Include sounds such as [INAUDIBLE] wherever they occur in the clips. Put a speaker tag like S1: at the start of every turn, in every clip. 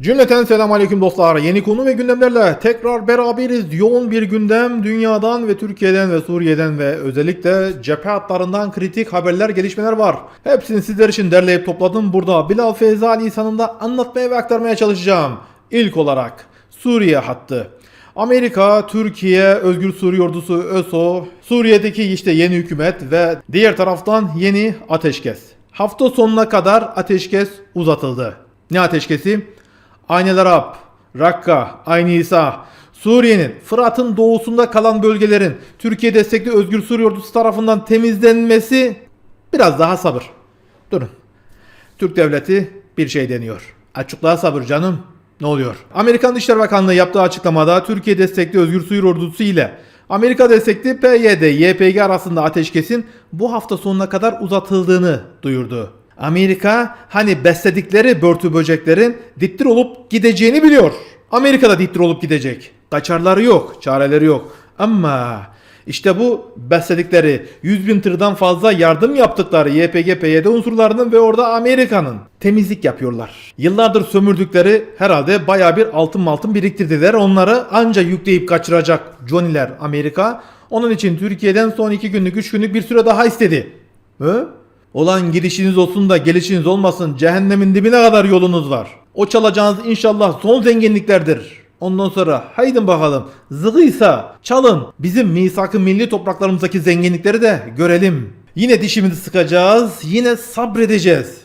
S1: Cümleten selamun aleyküm dostlar. Yeni konu ve gündemlerle tekrar beraberiz. Yoğun bir gündem dünyadan ve Türkiye'den ve Suriye'den ve özellikle cephe hatlarından kritik haberler, gelişmeler var. Hepsini sizler için derleyip topladım. Burada Bilal Feyza Ali sanında anlatmaya ve aktarmaya çalışacağım. İlk olarak Suriye hattı. Amerika, Türkiye, Özgür Suriye Ordusu, ÖSO, Suriye'deki işte yeni hükümet ve diğer taraftan yeni ateşkes. Hafta sonuna kadar ateşkes uzatıldı. Ne ateşkesi? Aynel Arap, Rakka, Aynı İsa, Suriye'nin Fırat'ın doğusunda kalan bölgelerin Türkiye destekli Özgür Suriye Ordusu tarafından temizlenmesi biraz daha sabır. Durun. Türk devleti bir şey deniyor. Açıklığa sabır canım. Ne oluyor? Amerikan Dışişleri Bakanlığı yaptığı açıklamada Türkiye destekli Özgür Suriye Ordusu ile Amerika destekli PYD, YPG arasında ateşkesin bu hafta sonuna kadar uzatıldığını duyurdu. Amerika hani besledikleri börtü böceklerin dittir olup gideceğini biliyor. Amerika da dittir olup gidecek. Kaçarları yok, çareleri yok. Ama işte bu besledikleri 100 bin tırdan fazla yardım yaptıkları YPG, PYD unsurlarının ve orada Amerika'nın temizlik yapıyorlar. Yıllardır sömürdükleri herhalde baya bir altın altın biriktirdiler. Onları anca yükleyip kaçıracak Johnny'ler Amerika. Onun için Türkiye'den son 2 günlük 3 günlük bir süre daha istedi. Hı? Olan gidişiniz olsun da gelişiniz olmasın cehennemin dibine kadar yolunuz var. O çalacağınız inşallah son zenginliklerdir. Ondan sonra haydin bakalım zıgıysa çalın bizim misak-ı milli topraklarımızdaki zenginlikleri de görelim. Yine dişimizi sıkacağız yine sabredeceğiz.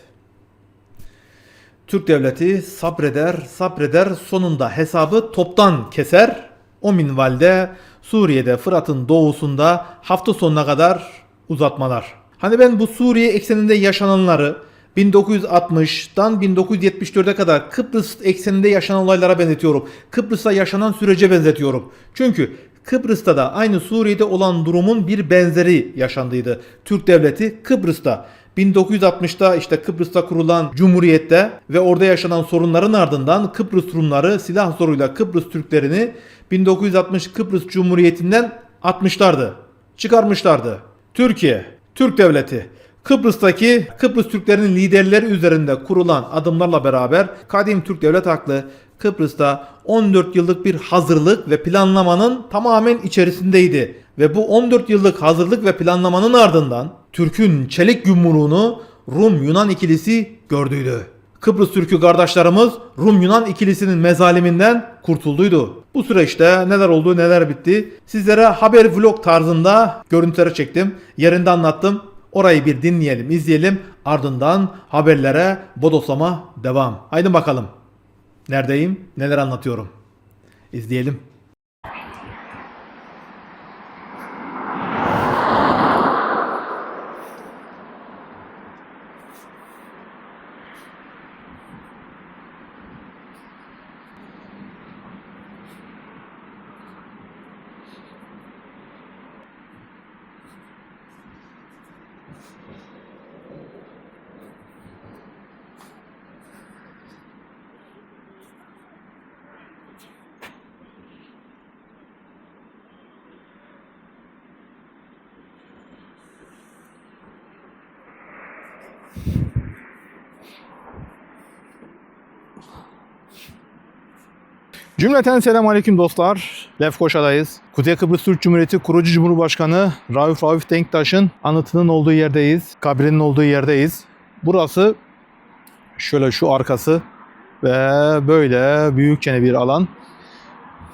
S1: Türk devleti sabreder sabreder sonunda hesabı toptan keser. O minvalde Suriye'de Fırat'ın doğusunda hafta sonuna kadar uzatmalar. Hani ben bu Suriye ekseninde yaşananları 1960'dan 1974'e kadar Kıbrıs ekseninde yaşanan olaylara benzetiyorum. Kıbrıs'ta yaşanan sürece benzetiyorum. Çünkü Kıbrıs'ta da aynı Suriye'de olan durumun bir benzeri yaşandıydı. Türk devleti Kıbrıs'ta 1960'ta işte Kıbrıs'ta kurulan Cumhuriyet'te ve orada yaşanan sorunların ardından Kıbrıs Rumları silah zoruyla Kıbrıs Türklerini 1960 Kıbrıs Cumhuriyeti'nden atmışlardı. Çıkarmışlardı. Türkiye, Türk Devleti Kıbrıs'taki Kıbrıs Türklerinin liderleri üzerinde kurulan adımlarla beraber kadim Türk Devlet Aklı Kıbrıs'ta 14 yıllık bir hazırlık ve planlamanın tamamen içerisindeydi. Ve bu 14 yıllık hazırlık ve planlamanın ardından Türk'ün çelik yumruğunu Rum-Yunan ikilisi gördüydü. Kıbrıs Türk'ü kardeşlerimiz Rum-Yunan ikilisinin mezaliminden kurtulduydu. Bu süreçte neler oldu neler bitti sizlere haber vlog tarzında görüntüleri çektim. Yerinde anlattım. Orayı bir dinleyelim, izleyelim. Ardından haberlere bodoslama devam. Haydi bakalım. Neredeyim? Neler anlatıyorum? İzleyelim. Cümleten selamun aleyküm dostlar. Lefkoşa'dayız. Kuzey Kıbrıs Türk Cumhuriyeti kurucu Cumhurbaşkanı Rauf Rauf Denktaş'ın anıtının olduğu yerdeyiz. Kabrinin olduğu yerdeyiz. Burası şöyle şu arkası ve böyle büyükçe bir alan.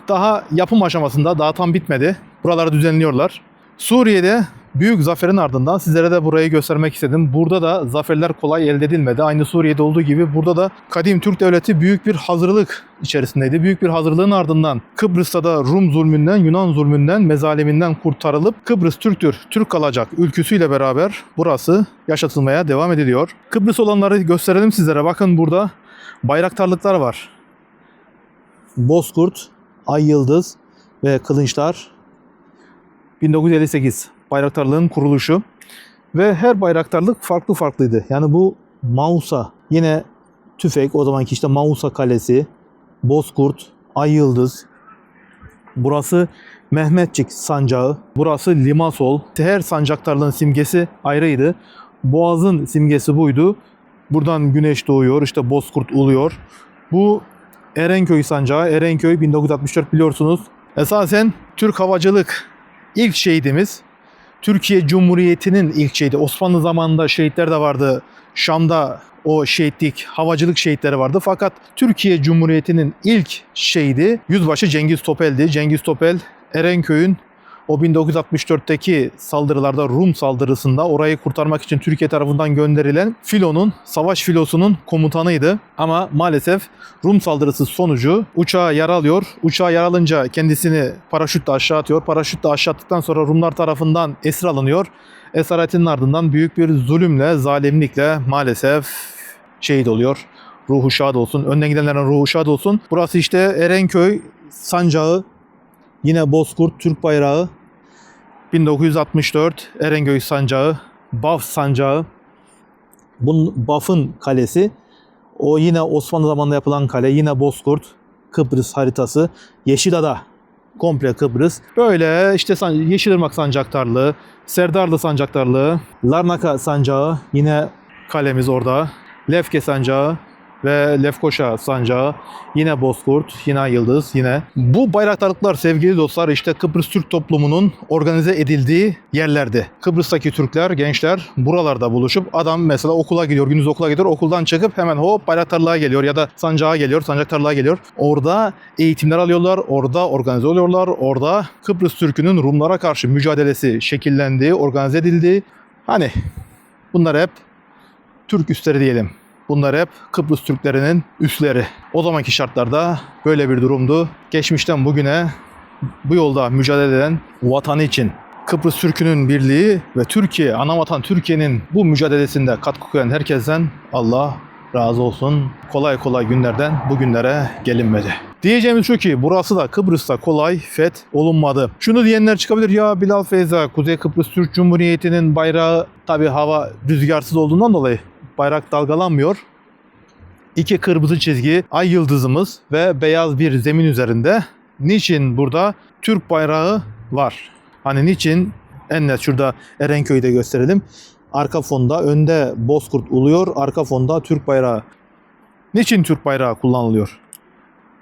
S1: Daha yapım aşamasında daha tam bitmedi. Buraları düzenliyorlar. Suriye'de büyük zaferin ardından sizlere de burayı göstermek istedim. Burada da zaferler kolay elde edilmedi. Aynı Suriye'de olduğu gibi burada da kadim Türk devleti büyük bir hazırlık içerisindeydi. Büyük bir hazırlığın ardından Kıbrıs'ta da Rum zulmünden, Yunan zulmünden, mezaliminden kurtarılıp Kıbrıs Türktür, Türk kalacak ülküsüyle beraber burası yaşatılmaya devam ediliyor. Kıbrıs olanları gösterelim sizlere. Bakın burada bayraktarlıklar var. Bozkurt, Ay Yıldız ve Kılınçlar 1958 bayraktarlığın kuruluşu ve her bayraktarlık farklı farklıydı. Yani bu Mausa yine tüfek o zamanki işte Mausa Kalesi, Bozkurt, Ay Yıldız. Burası Mehmetçik sancağı. Burası Limasol. Her sancaktarlığın simgesi ayrıydı. Boğaz'ın simgesi buydu. Buradan güneş doğuyor, işte Bozkurt uluyor. Bu Erenköy sancağı. Erenköy 1964 biliyorsunuz. Esasen Türk havacılık ilk şehidimiz. Türkiye Cumhuriyeti'nin ilk şehidi. Osmanlı zamanında şehitler de vardı. Şam'da o şehitlik, havacılık şehitleri vardı. Fakat Türkiye Cumhuriyeti'nin ilk şehidi Yüzbaşı Cengiz Topel'di. Cengiz Topel Erenköy'ün o 1964'teki saldırılarda Rum saldırısında orayı kurtarmak için Türkiye tarafından gönderilen filonun, savaş filosunun komutanıydı. Ama maalesef Rum saldırısı sonucu uçağa yaralıyor. Uçağa yaralınca kendisini paraşütle aşağı atıyor. Paraşütle aşağı attıktan sonra Rumlar tarafından esir alınıyor. Esaretin ardından büyük bir zulümle, zalimlikle maalesef şehit oluyor. Ruhu şad olsun. Önden gidenlerin ruhu şad olsun. Burası işte Erenköy sancağı. Yine Bozkurt Türk bayrağı. 1964 Erenköy sancağı. Baf sancağı. Bunun Baf'ın kalesi. O yine Osmanlı zamanında yapılan kale. Yine Bozkurt. Kıbrıs haritası. Yeşilada. Komple Kıbrıs. Böyle işte Yeşilırmak sancaktarlığı. Serdarlı sancaktarlığı. Larnaka sancağı. Yine kalemiz orada. Lefke sancağı ve Lefkoşa sancağı. Yine Bozkurt, yine Yıldız, yine. Bu bayraktarlıklar sevgili dostlar işte Kıbrıs Türk toplumunun organize edildiği yerlerdi. Kıbrıs'taki Türkler, gençler buralarda buluşup adam mesela okula gidiyor, gündüz okula gidiyor. Okuldan çıkıp hemen hop bayraktarlığa geliyor ya da sancağa geliyor, sancaktarlığa geliyor. Orada eğitimler alıyorlar, orada organize oluyorlar. Orada Kıbrıs Türk'ünün Rumlara karşı mücadelesi şekillendi, organize edildi. Hani bunlar hep Türk üsleri diyelim. Bunlar hep Kıbrıs Türklerinin üsleri. O zamanki şartlarda böyle bir durumdu. Geçmişten bugüne bu yolda mücadele eden vatanı için Kıbrıs Türk'ünün birliği ve Türkiye, ana vatan Türkiye'nin bu mücadelesinde katkı koyan herkesten Allah razı olsun. Kolay kolay günlerden bugünlere gelinmedi. Diyeceğimiz şu ki burası da Kıbrıs'ta kolay feth olunmadı. Şunu diyenler çıkabilir ya Bilal Feyza Kuzey Kıbrıs Türk Cumhuriyeti'nin bayrağı tabi hava rüzgarsız olduğundan dolayı bayrak dalgalanmıyor. İki kırmızı çizgi, ay yıldızımız ve beyaz bir zemin üzerinde. Niçin burada Türk bayrağı var? Hani niçin? En net şurada Erenköy'de gösterelim. Arka fonda önde Bozkurt uluyor, arka fonda Türk bayrağı. Niçin Türk bayrağı kullanılıyor?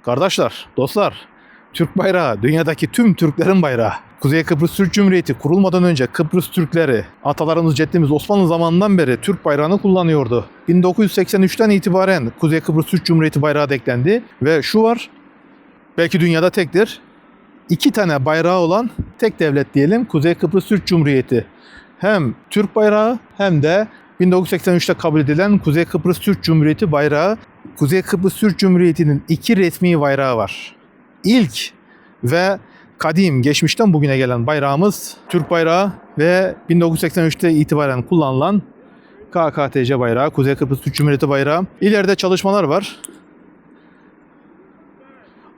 S1: Kardeşler, dostlar, Türk bayrağı dünyadaki tüm Türklerin bayrağı. Kuzey Kıbrıs Türk Cumhuriyeti kurulmadan önce Kıbrıs Türkleri, atalarımız, ceddimiz Osmanlı zamanından beri Türk bayrağını kullanıyordu. 1983'ten itibaren Kuzey Kıbrıs Türk Cumhuriyeti bayrağı eklendi ve şu var, belki dünyada tektir. İki tane bayrağı olan tek devlet diyelim Kuzey Kıbrıs Türk Cumhuriyeti. Hem Türk bayrağı hem de 1983'te kabul edilen Kuzey Kıbrıs Türk Cumhuriyeti bayrağı. Kuzey Kıbrıs Türk Cumhuriyeti'nin iki resmi bayrağı var. İlk ve kadim, geçmişten bugüne gelen bayrağımız Türk bayrağı ve 1983'te itibaren kullanılan KKTC bayrağı, Kuzey Kıbrıs Türk Cumhuriyeti bayrağı. İleride çalışmalar var.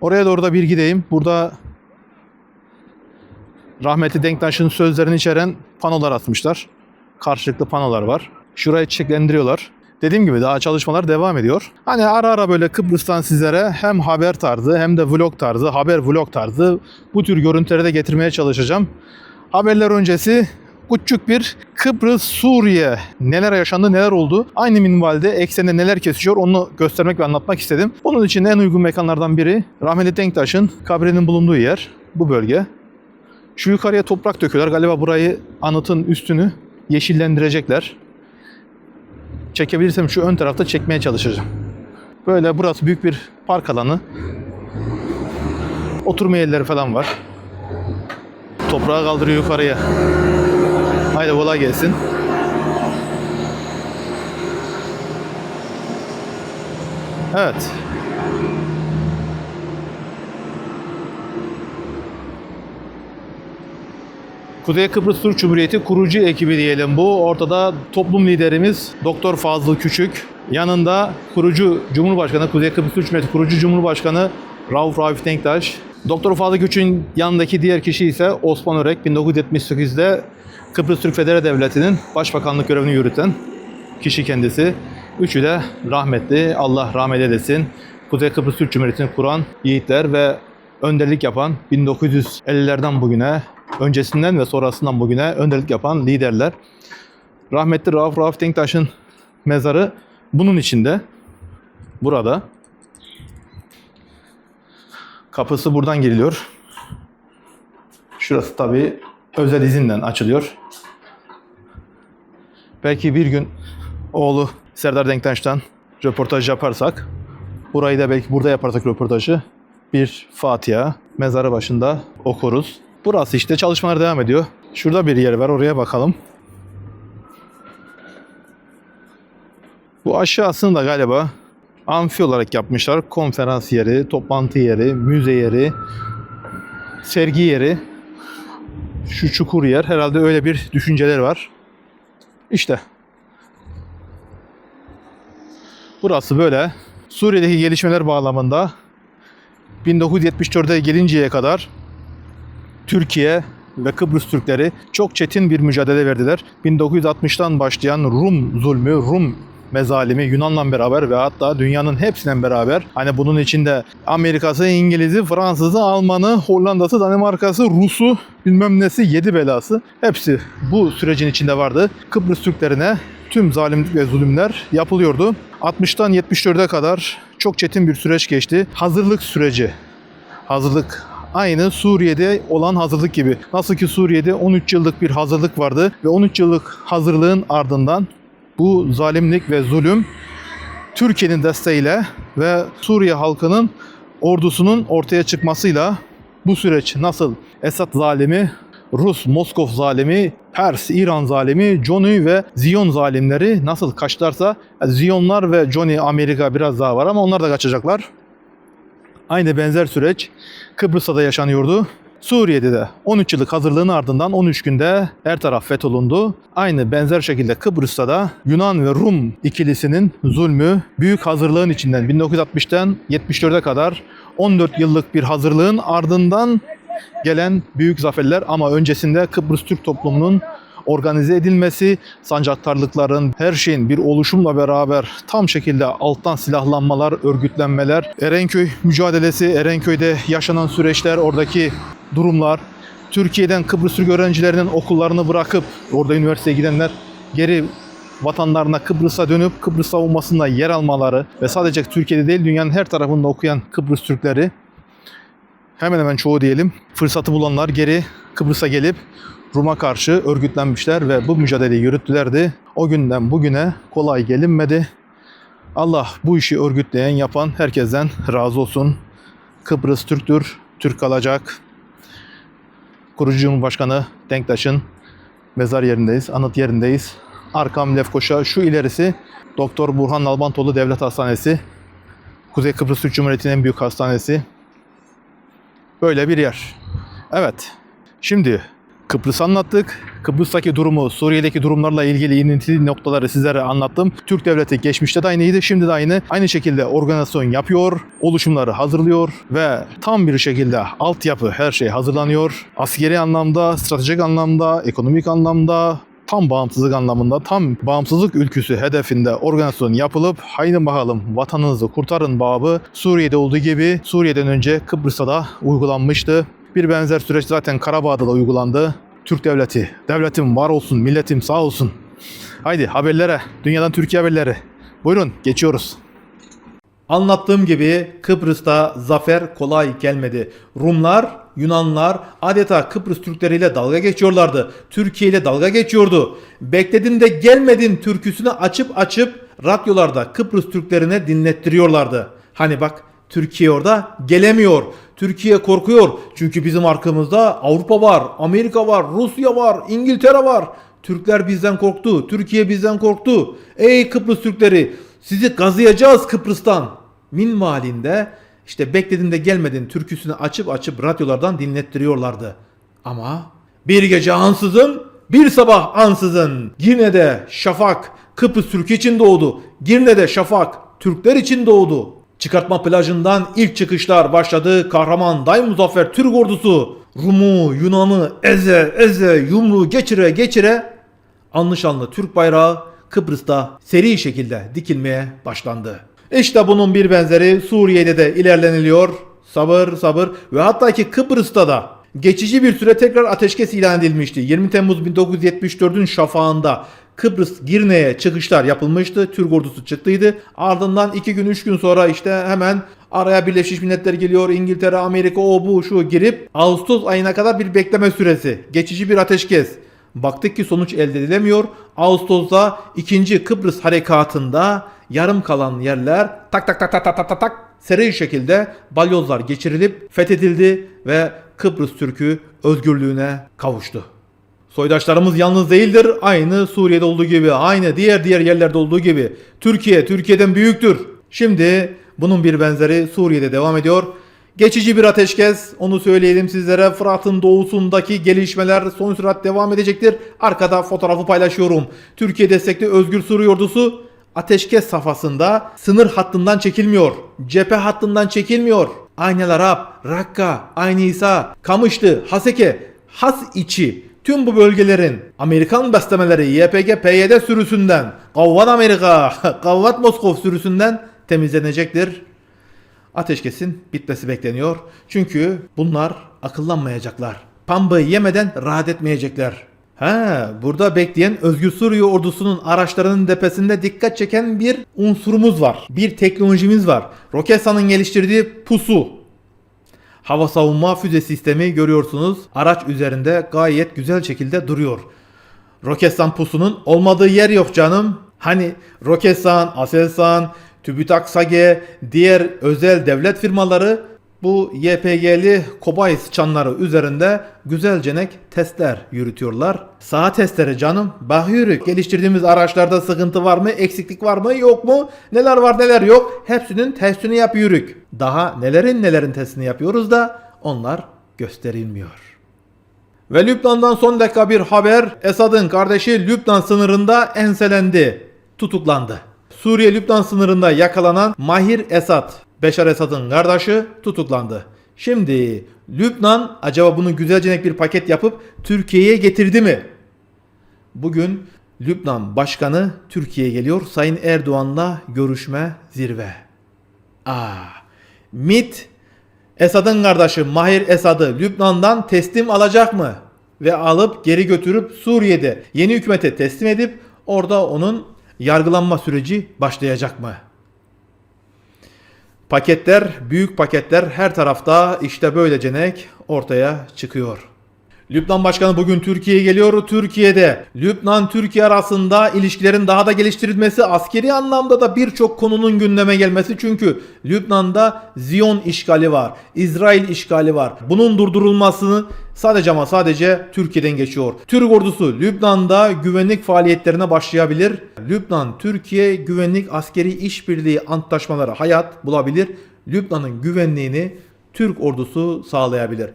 S1: Oraya doğru da bir gideyim. Burada rahmetli Denktaş'ın sözlerini içeren panolar atmışlar. Karşılıklı panolar var. Şurayı çiçeklendiriyorlar. Dediğim gibi daha çalışmalar devam ediyor. Hani ara ara böyle Kıbrıs'tan sizlere hem haber tarzı hem de vlog tarzı, haber vlog tarzı bu tür görüntüleri de getirmeye çalışacağım. Haberler öncesi küçük bir Kıbrıs, Suriye neler yaşandı, neler oldu. Aynı minvalde eksende neler kesişiyor onu göstermek ve anlatmak istedim. Bunun için en uygun mekanlardan biri rahmetli Denktaş'ın kabrinin bulunduğu yer bu bölge. Şu yukarıya toprak döküyorlar. Galiba burayı anıtın üstünü yeşillendirecekler. Çekebilirsem şu ön tarafta çekmeye çalışacağım. Böyle burası büyük bir park alanı. Oturma yerleri falan var. Toprağı kaldırıyor yukarıya. Haydi kolay gelsin. Evet. Kuzey Kıbrıs Türk Cumhuriyeti kurucu ekibi diyelim bu. Ortada toplum liderimiz Doktor Fazıl Küçük. Yanında kurucu Cumhurbaşkanı, Kuzey Kıbrıs Türk Cumhuriyeti kurucu Cumhurbaşkanı Rauf Rauf Denktaş. Doktor Fazıl Küçük'ün yanındaki diğer kişi ise Osman Örek. 1978'de Kıbrıs Türk Federe Devleti'nin başbakanlık görevini yürüten kişi kendisi. Üçü de rahmetli. Allah rahmet eylesin. Kuzey Kıbrıs Türk Cumhuriyeti'ni kuran yiğitler ve önderlik yapan 1950'lerden bugüne, öncesinden ve sonrasından bugüne önderlik yapan liderler. Rahmetli Rauf Rauf Denktaş'ın mezarı bunun içinde. Burada. Kapısı buradan giriliyor. Şurası tabii özel izinden açılıyor. Belki bir gün oğlu Serdar Denktaş'tan röportaj yaparsak, burayı da belki burada yaparsak röportajı bir Fatiha mezarı başında okuruz. Burası işte çalışmalar devam ediyor. Şurada bir yer var oraya bakalım. Bu aşağısını da galiba amfi olarak yapmışlar. Konferans yeri, toplantı yeri, müze yeri, sergi yeri. Şu çukur yer herhalde öyle bir düşünceler var. İşte. Burası böyle. Suriye'deki gelişmeler bağlamında 1974'e gelinceye kadar Türkiye ve Kıbrıs Türkleri çok çetin bir mücadele verdiler. 1960'tan başlayan Rum zulmü, Rum mezalimi Yunan'la beraber ve hatta dünyanın hepsiyle beraber hani bunun içinde Amerika'sı, İngiliz'i, Fransız'ı, Alman'ı, Hollanda'sı, Danimarka'sı, Rus'u bilmem nesi yedi belası hepsi bu sürecin içinde vardı. Kıbrıs Türklerine tüm zalimlik ve zulümler yapılıyordu. 60'tan 74'e kadar çok çetin bir süreç geçti. Hazırlık süreci. Hazırlık aynı Suriye'de olan hazırlık gibi. Nasıl ki Suriye'de 13 yıllık bir hazırlık vardı ve 13 yıllık hazırlığın ardından bu zalimlik ve zulüm Türkiye'nin desteğiyle ve Suriye halkının ordusunun ortaya çıkmasıyla bu süreç nasıl Esad zalimi, Rus, Moskov zalimi, Pers, İran zalimi, Johnny ve Ziyon zalimleri nasıl kaçlarsa Ziyonlar ve Johnny Amerika biraz daha var ama onlar da kaçacaklar. Aynı benzer süreç Kıbrıs'ta da yaşanıyordu. Suriye'de de 13 yıllık hazırlığın ardından 13 günde her taraf fetholundu. Aynı benzer şekilde Kıbrıs'ta da Yunan ve Rum ikilisinin zulmü büyük hazırlığın içinden 1960'tan 74'e kadar 14 yıllık bir hazırlığın ardından gelen büyük zaferler ama öncesinde Kıbrıs Türk toplumunun organize edilmesi, sancaktarlıkların, her şeyin bir oluşumla beraber tam şekilde alttan silahlanmalar, örgütlenmeler, Erenköy mücadelesi, Erenköy'de yaşanan süreçler, oradaki durumlar, Türkiye'den Kıbrıs Türk öğrencilerinin okullarını bırakıp orada üniversiteye gidenler geri vatanlarına Kıbrıs'a dönüp Kıbrıs savunmasında yer almaları ve sadece Türkiye'de değil dünyanın her tarafında okuyan Kıbrıs Türkleri hemen hemen çoğu diyelim fırsatı bulanlar geri Kıbrıs'a gelip Rum'a karşı örgütlenmişler ve bu mücadeleyi yürüttülerdi. O günden bugüne kolay gelinmedi. Allah bu işi örgütleyen, yapan herkesten razı olsun. Kıbrıs Türktür, Türk kalacak. Kurucu Cumhurbaşkanı Denktaş'ın mezar yerindeyiz, anıt yerindeyiz. Arkam Lefkoşa, şu ilerisi Doktor Burhan Nalbantoğlu Devlet Hastanesi. Kuzey Kıbrıs Türk Cumhuriyeti'nin en büyük hastanesi. Böyle bir yer. Evet. Şimdi Kıbrıs anlattık. Kıbrıs'taki durumu, Suriye'deki durumlarla ilgili ilintili noktaları sizlere anlattım. Türk devleti geçmişte de aynıydı, şimdi de aynı. Aynı şekilde organizasyon yapıyor, oluşumları hazırlıyor ve tam bir şekilde altyapı her şey hazırlanıyor. Askeri anlamda, stratejik anlamda, ekonomik anlamda, tam bağımsızlık anlamında, tam bağımsızlık ülküsü hedefinde organizasyon yapılıp haydi bakalım vatanınızı kurtarın babı Suriye'de olduğu gibi Suriye'den önce Kıbrıs'ta da uygulanmıştı. Bir benzer süreç zaten Karabağ'da da uygulandı. Türk devleti, devletim var olsun, milletim sağ olsun. Haydi haberlere, dünyadan Türkiye haberleri. Buyurun geçiyoruz. Anlattığım gibi Kıbrıs'ta zafer kolay gelmedi. Rumlar, Yunanlar adeta Kıbrıs Türkleriyle dalga geçiyorlardı. Türkiye ile dalga geçiyordu. Bekledin de gelmedin türküsünü açıp açıp radyolarda Kıbrıs Türklerine dinlettiriyorlardı. Hani bak Türkiye orada gelemiyor. Türkiye korkuyor. Çünkü bizim arkamızda Avrupa var, Amerika var, Rusya var, İngiltere var. Türkler bizden korktu. Türkiye bizden korktu. Ey Kıbrıs Türkleri sizi gazlayacağız Kıbrıs'tan. Minvalinde işte bekledin de gelmedin türküsünü açıp açıp radyolardan dinlettiriyorlardı. Ama bir gece ansızın bir sabah ansızın Girne'de şafak Kıbrıs Türkü için doğdu. Girne'de şafak Türkler için doğdu. Çıkartma plajından ilk çıkışlar başladı. Kahraman Day Muzaffer Türk ordusu Rum'u, Yunan'ı eze eze yumruğu geçire geçire anlı Türk bayrağı Kıbrıs'ta seri şekilde dikilmeye başlandı. İşte bunun bir benzeri Suriye'de de ilerleniliyor. Sabır sabır ve hatta ki Kıbrıs'ta da geçici bir süre tekrar ateşkes ilan edilmişti. 20 Temmuz 1974'ün şafağında Kıbrıs Girne'ye çıkışlar yapılmıştı. Türk ordusu çıktıydı. Ardından 2 gün 3 gün sonra işte hemen araya Birleşmiş Milletler geliyor. İngiltere, Amerika o bu şu girip Ağustos ayına kadar bir bekleme süresi. Geçici bir ateşkes. Baktık ki sonuç elde edilemiyor. Ağustos'ta 2. Kıbrıs harekatında yarım kalan yerler tak tak tak tak tak tak tak, tak seri şekilde balyozlar geçirilip fethedildi ve Kıbrıs Türk'ü özgürlüğüne kavuştu. Soydaşlarımız yalnız değildir. Aynı Suriye'de olduğu gibi, aynı diğer diğer yerlerde olduğu gibi. Türkiye, Türkiye'den büyüktür. Şimdi bunun bir benzeri Suriye'de devam ediyor. Geçici bir ateşkes, onu söyleyelim sizlere. Fırat'ın doğusundaki gelişmeler son sürat devam edecektir. Arkada fotoğrafı paylaşıyorum. Türkiye destekli Özgür Suriye Ordusu ateşkes safhasında sınır hattından çekilmiyor. Cephe hattından çekilmiyor. Aynel Arap, Rakka, Aynı İsa, Kamışlı, Haseke, Has içi tüm bu bölgelerin Amerikan beslemeleri YPG PYD sürüsünden, Kavvat Amerika, [LAUGHS] Kavvat Moskov sürüsünden temizlenecektir. Ateşkesin bitmesi bekleniyor. Çünkü bunlar akıllanmayacaklar. Pambayı yemeden rahat etmeyecekler. Ha, burada bekleyen Özgür Suriye ordusunun araçlarının tepesinde dikkat çeken bir unsurumuz var. Bir teknolojimiz var. Roketsan'ın geliştirdiği pusu. Hava savunma füze sistemi görüyorsunuz. Araç üzerinde gayet güzel şekilde duruyor. Roketsan pusunun olmadığı yer yok canım. Hani Roketsan, Aselsan, TÜBİTAK SAGE, diğer özel devlet firmaları bu YPG'li Kobayis çanları üzerinde güzelcenek testler yürütüyorlar. Sağ testleri canım. Bakıyoruz geliştirdiğimiz araçlarda sıkıntı var mı, eksiklik var mı, yok mu? Neler var neler yok. Hepsinin testini yapıyoruz. Daha nelerin nelerin testini yapıyoruz da onlar gösterilmiyor. Ve Lübnan'dan son dakika bir haber. Esad'ın kardeşi Lübnan sınırında enselendi. Tutuklandı. Suriye-Lübnan sınırında yakalanan Mahir Esad, Beşar Esad'ın kardeşi tutuklandı. Şimdi Lübnan acaba bunu güzelce bir paket yapıp Türkiye'ye getirdi mi? Bugün Lübnan Başkanı Türkiye'ye geliyor. Sayın Erdoğan'la görüşme zirve. Aa, MIT Esad'ın kardeşi Mahir Esad'ı Lübnan'dan teslim alacak mı? Ve alıp geri götürüp Suriye'de yeni hükümete teslim edip orada onun yargılanma süreci başlayacak mı? Paketler, büyük paketler her tarafta işte böylecenek ortaya çıkıyor. Lübnan Başkanı bugün Türkiye'ye geliyor. Türkiye'de Lübnan-Türkiye arasında ilişkilerin daha da geliştirilmesi, askeri anlamda da birçok konunun gündeme gelmesi. Çünkü Lübnan'da Ziyon işgali var, İsrail işgali var. Bunun durdurulmasını sadece ama sadece Türkiye'den geçiyor. Türk ordusu Lübnan'da güvenlik faaliyetlerine başlayabilir. Lübnan-Türkiye güvenlik askeri işbirliği antlaşmaları hayat bulabilir. Lübnan'ın güvenliğini Türk ordusu sağlayabilir.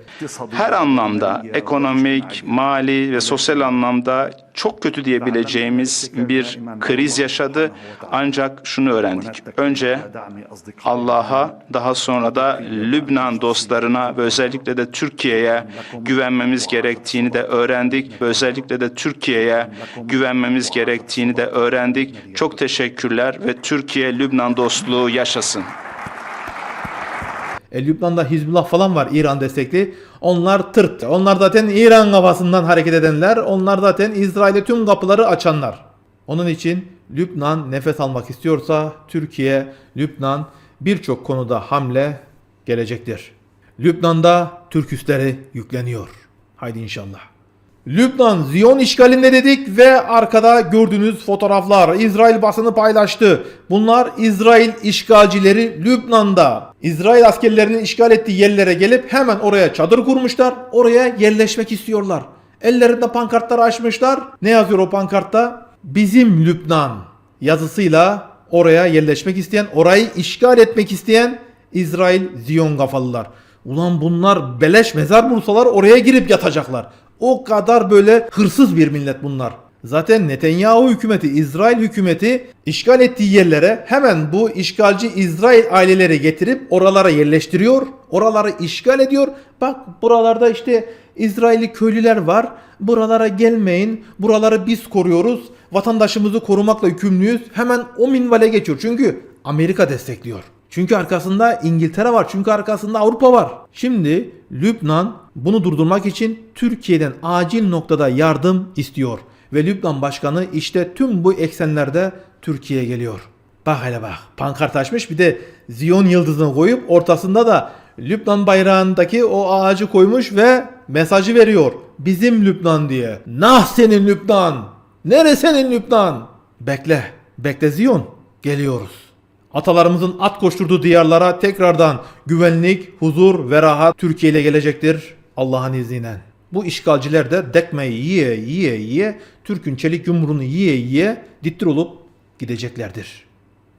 S2: her anlamda ekonomik, mali ve sosyal anlamda çok kötü diyebileceğimiz bir kriz yaşadı. Ancak şunu öğrendik. Önce Allah'a, daha sonra da Lübnan dostlarına ve özellikle de Türkiye'ye güvenmemiz gerektiğini de öğrendik. Ve özellikle de Türkiye'ye güvenmemiz gerektiğini de öğrendik. Çok teşekkürler ve Türkiye-Lübnan dostluğu yaşasın.
S1: E, Lübnan'da Hizbullah falan var İran destekli. Onlar tırt. Onlar zaten İran kafasından hareket edenler. Onlar zaten İsrail'e tüm kapıları açanlar. Onun için Lübnan nefes almak istiyorsa Türkiye, Lübnan birçok konuda hamle gelecektir. Lübnan'da Türk üsleri yükleniyor. Haydi inşallah. Lübnan Ziyon işgalinde dedik ve arkada gördüğünüz fotoğraflar İsrail basını paylaştı. Bunlar İsrail işgalcileri Lübnan'da. İsrail askerlerinin işgal ettiği yerlere gelip hemen oraya çadır kurmuşlar. Oraya yerleşmek istiyorlar. Ellerinde pankartları açmışlar. Ne yazıyor o pankartta? Bizim Lübnan yazısıyla oraya yerleşmek isteyen, orayı işgal etmek isteyen İsrail Ziyon kafalılar. Ulan bunlar beleş mezar bulsalar oraya girip yatacaklar. O kadar böyle hırsız bir millet bunlar. Zaten Netanyahu hükümeti, İsrail hükümeti işgal ettiği yerlere hemen bu işgalci İsrail aileleri getirip oralara yerleştiriyor. Oraları işgal ediyor. Bak buralarda işte İsrailli köylüler var. Buralara gelmeyin. Buraları biz koruyoruz. Vatandaşımızı korumakla yükümlüyüz. Hemen o minvale geçiyor. Çünkü Amerika destekliyor. Çünkü arkasında İngiltere var. Çünkü arkasında Avrupa var. Şimdi Lübnan bunu durdurmak için Türkiye'den acil noktada yardım istiyor. ve Lübnan Başkanı işte tüm bu eksenlerde Türkiye'ye geliyor. Bak hele bak pankart açmış bir de Ziyon yıldızını koyup ortasında da Lübnan bayrağındaki o ağacı koymuş ve mesajı veriyor. Bizim Lübnan diye. Nah senin Lübnan. Nere senin Lübnan? Bekle. Bekle Ziyon. Geliyoruz. Atalarımızın at koşturduğu diyarlara tekrardan güvenlik, huzur ve rahat Türkiye ile gelecektir Allah'ın izniyle. Bu işgalciler de dekmeyi yiye yiye yiye Türk'ün çelik yumruğunu yiye yiye dittir olup gideceklerdir.